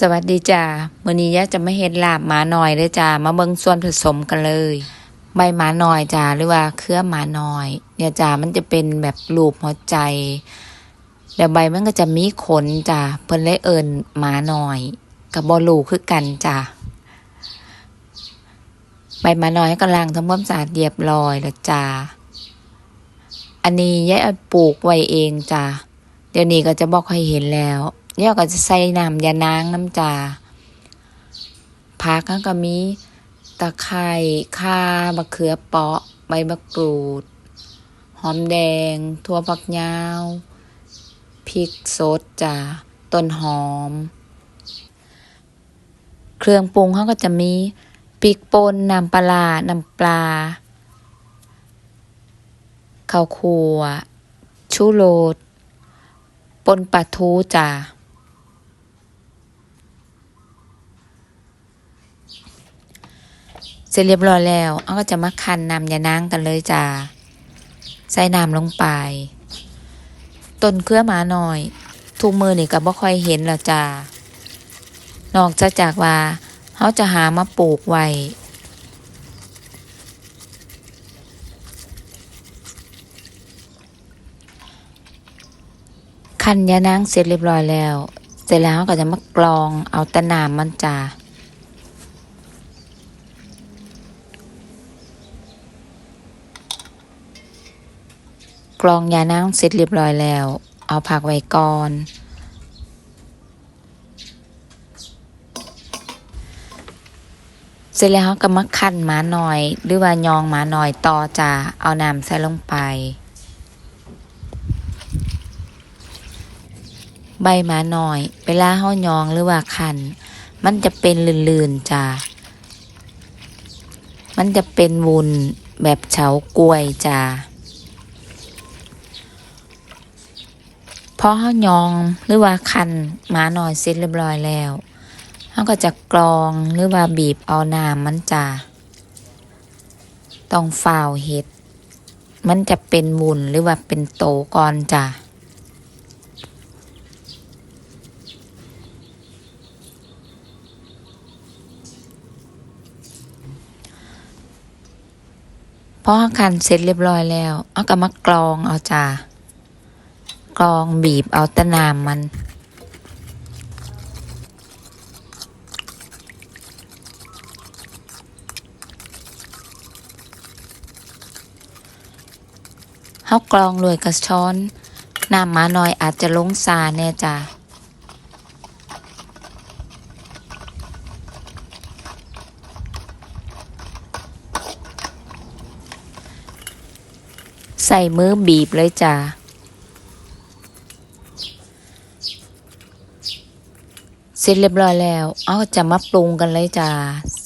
สวัสดีจ้ามื้อนี้ยะจะไม่เฮ็ดลาบหมาหน่อยเด้อจ้ามาเบิ่งส่วนผสมกันเลย ใบหมาหน่อยจ้าหรือว่าเครือหมาหน่อย เนี่ยจ้ามันจะเป็นแบบรูปหัวใจแล้วใบมันก็จะมีขนจ้าเพิ่นเลยเอิ้นหมาหน่อย กับบ่รู้คือกันจ้าใบหมาน้อยก็ล้างทำความสะอาดเรียบร้อยแล้วจ้าอันนี้ยายเอาปลูกไว้เองจ้าเดี๋ยวนี้ก็จะบ่ค่อยเห็นแล้ว เนี่ยก็จะใส่น้ำยานางน้ำจาผักก็มีตะไคร้ข่ามะเขือเปาะ ใบมะกรูด หอมแดง ทั่วผักยาวพริกสดจ้าต้นหอม เครื่องปรุงเขาก็จะมีพริกป่นน้ำปลา น้ำปลาข้าวคั่วชูโรสปนปลาทูจ้า เสร็จเรียบร้อยแล้วเอาก็จะมาคั้นน้ำยานางกันเลยจ้าใส่น้ำลงไปต้นเครือหมาหน่อย ทุกมือนี่ก็บ่ค่อยเห็นแล้วจ้านอกจากจากว่าเขาจะหามาปลูกไว้คันยานางเสร็จเรียบร้อยแล้ว เสร็จแล้วก็จะมากรองเอาตะน้ำมันจ้า กรองยานางเสร็จเรียบร้อยแล้ว เอาผักไว้ก่อน เสร็จแล้วก็มาคั่นหมาหน่อย หรือว่ายองหมาหน่อยต่อจ้าเอาน้ำใส่ลงไปใบหมาหน่อยเวลาเฮายองหรือว่าคั่นมันจะเป็นลื่นๆจ้ามันจะเป็นวุนแบบเฉากล้วยจ้า อเขายองหรือว่าคันหมาหน่อยเสร็จเรียบร้อยแล้วเขาก็จะกรองหรือว่าบีบเอาน้ำมันจ้าต้องฝ่าวเห็ด มันจะเป็นวุ้นหรือว่าเป็นโตก่อนจ้าพอเขาคันเสร็จเรียบร้อยแล้ว เอาก็มากรองเอาจ้า กรองบีบเอาตะนามมัน เฮากรองรวยกระช้อนน้ำหมาหน่อยอาจจะลงซาแน่จ้าใส่มือบีบเลยจ้า เสร็จเรียบร้อยแล้ว เอาจะมาปรุงกันเลยจ้า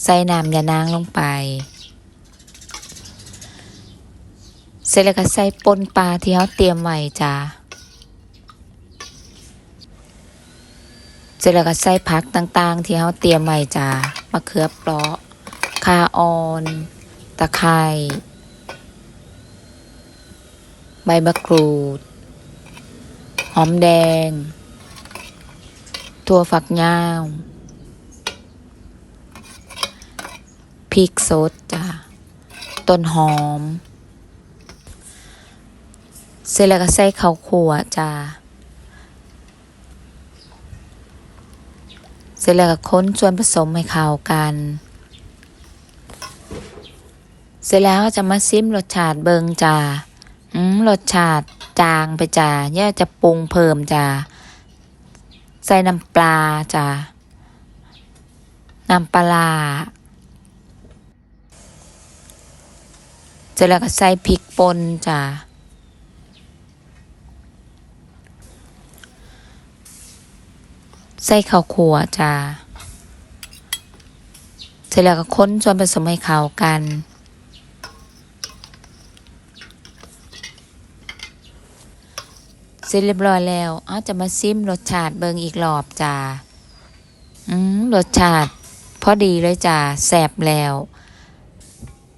ใส่น้ำยานางลงไป เสร็จแล้วก็ใส่ปนปลาที่เขาเตรียมไว้จ้า เสร็จแล้วก็ใส่ผักต่างๆ ที่เขาเตรียมไว้จ้ามะเขือเปราะข่าอ่อน ตะไคร้ ใบมะกรูด หอมแดง ถั่วฝักยาวพริกสดจ้ะต้นหอม เสร็จแล้วก็ใส่ข้าวคั่วจ้ะเสร็จแล้วก็ค้นส่วนผสมให้เข้ากัน เสร็จแล้วก็จะมาซิมรสชาติเบิงจ้ะอืมรสชาติจางไปจ้ะย่าจะปรุงเพิ่มจ้ะ ใส่น้ำปลาจ้ะน้ำปลาเสร็จแล้วก็ใส่พริกป่นจ้ะใส่ข้าวคั่วจ้ะเสร็จแล้วก็ค้นส่วนผสมให้เข้ากัน เสร็จเรียบร้อยแล้ว เอาจะมาซิมรสชาติเบิงอีกรอบจ้า อืมรสชาติพอดีเลยจ้าแซ่บแล้ว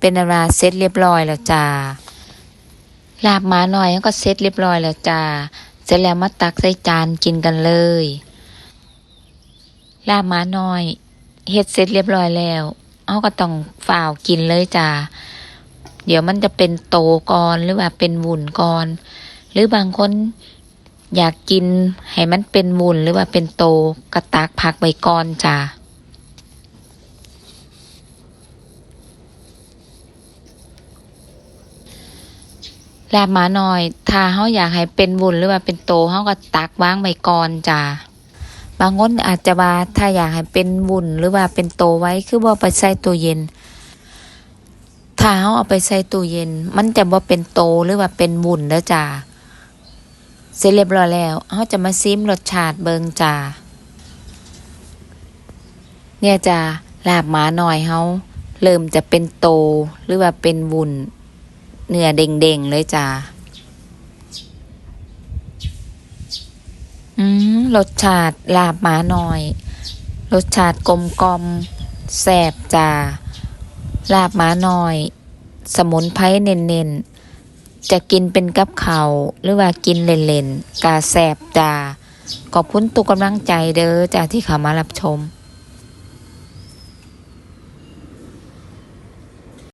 เป็นอาราเสร็จเรียบร้อยแล้วจ้าลาบหมาหน่อยก็เสร็จเรียบร้อยแล้วจ้า เสร็จแล้วมาตักใส่จานกินกันเลย ลาบหมาหน้อยเฮ็ดเสร็จเรียบร้อยแล้ว เอาก็ต้องฝ่าวกินเลยจ้า เดี๋ยวมันจะเป็นโตก่อนหรือว่าเป็นวุ่นก่อน หรือบางคน อยากกินให้มันเป็นวุ่นหรือว่าเป็นโตกระตักพักไว้ก่อนจ้าลาบหมาหน้อยถ้าเฮาอยากให้เป็นวุ่นหรือว่าเป็นโตเฮาก็ตักวางไว้ก่อนจ้าบางคนอาจจะว่าถ้าอยากให้เป็นวุ่นหรือว่าเป็นโตไว้คือบ่าไปใส่ตู้เย็น ถ้าเขาเอาไปใส่ตู้เย็น มันจะบ่าเป็นโตหรือว่าเป็นวุ่นเด้อจ้า เสร็จเรียบร้อยแล้วเขาจะมาซิมรสชาติเบิงจ้าเนี่ยจ้าลาบหมาหน่อยเขาเริ่มจะเป็นโตหรือว่าเป็นวุ่นเนื้อเด้งๆเลยจ้าอืมรสชาติลาบหมาหน่อย รสชาติกลมกลมแซ่บจ้าลาบหมาหน่อย สมุนไพรเน้นๆ จะกินเป็นกับเขาหรือว่ากินเล่นๆกาแสบจ้าขอบคุณตุกกำลังใจเด้อจ้าที่เขามารับชม